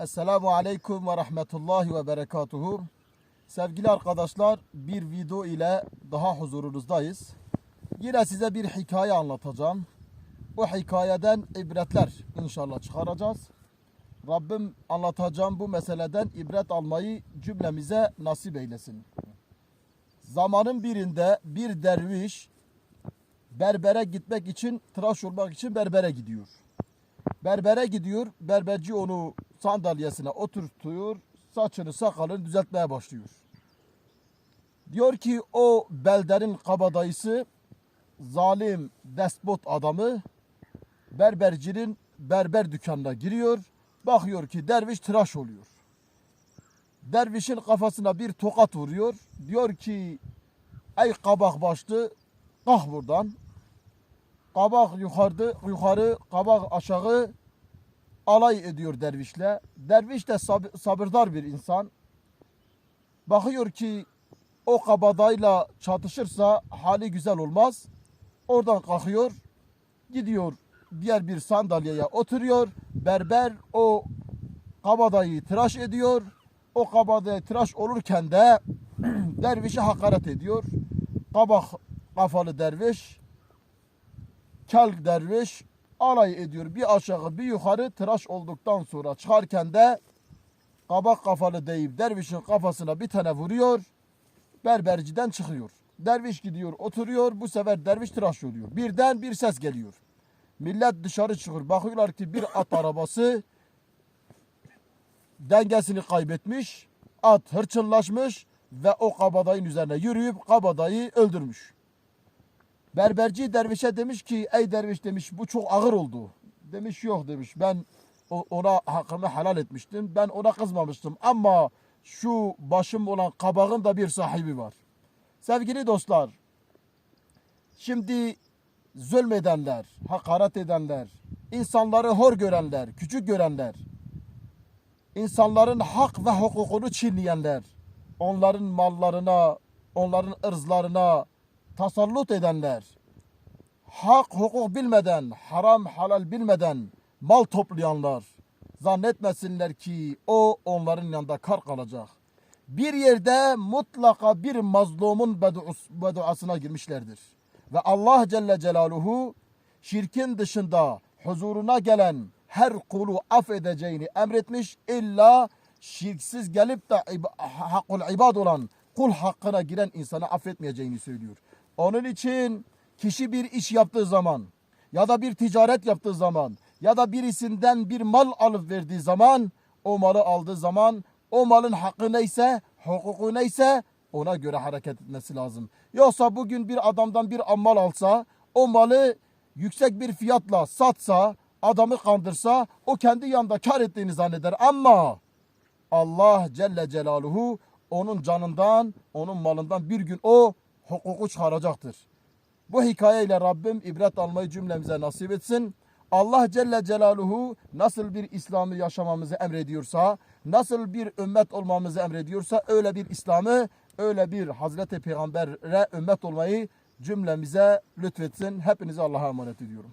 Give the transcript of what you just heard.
Esselamu Aleyküm ve Rahmetullahi ve Berekatuhu. Sevgili arkadaşlar bir video ile daha huzurunuzdayız. Yine size bir hikaye anlatacağım. Bu hikayeden ibretler inşallah çıkaracağız. Rabbim anlatacağım bu meseleden ibret almayı cümlemize nasip eylesin. Zamanın birinde bir derviş berbere gitmek için, tıraş olmak için berbere gidiyor. Berbere gidiyor. Berberci onu sandalyesine oturtuyor. Saçını sakalını düzeltmeye başlıyor. Diyor ki o belderin kabadayısı zalim despot adamı berbercinin berber dükkanına giriyor. Bakıyor ki derviş tıraş oluyor. Dervişin kafasına bir tokat vuruyor. Diyor ki ey kabak başlı kalk buradan. Kabak yukarıda, yukarı, kabak aşağı alay ediyor dervişle. Derviş de sab- sabırdar bir insan. Bakıyor ki o kabadayla çatışırsa hali güzel olmaz. Oradan kalkıyor, gidiyor diğer bir sandalyeye oturuyor. Berber o kabadayı tıraş ediyor. O kabadayı tıraş olurken de dervişe hakaret ediyor. Kabak kafalı derviş kel derviş alay ediyor. Bir aşağı bir yukarı tıraş olduktan sonra çıkarken de kabak kafalı deyip dervişin kafasına bir tane vuruyor. Berberciden çıkıyor. Derviş gidiyor oturuyor. Bu sefer derviş tıraş oluyor. Birden bir ses geliyor. Millet dışarı çıkıyor. Bakıyorlar ki bir at arabası dengesini kaybetmiş. At hırçınlaşmış ve o kabadayın üzerine yürüyüp kabadayı öldürmüş. Berberci dervişe demiş ki ey derviş demiş bu çok ağır oldu. Demiş yok demiş ben ona hakkını helal etmiştim. Ben ona kızmamıştım ama şu başım olan kabağın da bir sahibi var. Sevgili dostlar şimdi zulmedenler, hakaret edenler, insanları hor görenler, küçük görenler, insanların hak ve hukukunu çiğneyenler, onların mallarına, onların ırzlarına tasallut edenler, hak hukuk bilmeden, haram halal bilmeden mal toplayanlar zannetmesinler ki o onların yanında kar kalacak. Bir yerde mutlaka bir mazlumun beduas- beduasına girmişlerdir. Ve Allah Celle Celaluhu şirkin dışında huzuruna gelen her kulu affedeceğini emretmiş. İlla şirksiz gelip de hakkul ibad olan kul hakkına giren insanı affetmeyeceğini söylüyor. Onun için kişi bir iş yaptığı zaman ya da bir ticaret yaptığı zaman ya da birisinden bir mal alıp verdiği zaman o malı aldığı zaman o malın hakkı neyse hukuku neyse ona göre hareket etmesi lazım. Yoksa bugün bir adamdan bir mal alsa o malı yüksek bir fiyatla satsa adamı kandırsa o kendi yanında kar ettiğini zanneder ama Allah Celle Celaluhu onun canından, onun malından bir gün o hukuku çıkaracaktır. Bu hikayeyle Rabbim ibret almayı cümlemize nasip etsin. Allah Celle Celaluhu nasıl bir İslam'ı yaşamamızı emrediyorsa, nasıl bir ümmet olmamızı emrediyorsa öyle bir İslam'ı, öyle bir Hazreti Peygamber'e ümmet olmayı cümlemize lütfetsin. Hepinize Allah'a emanet ediyorum.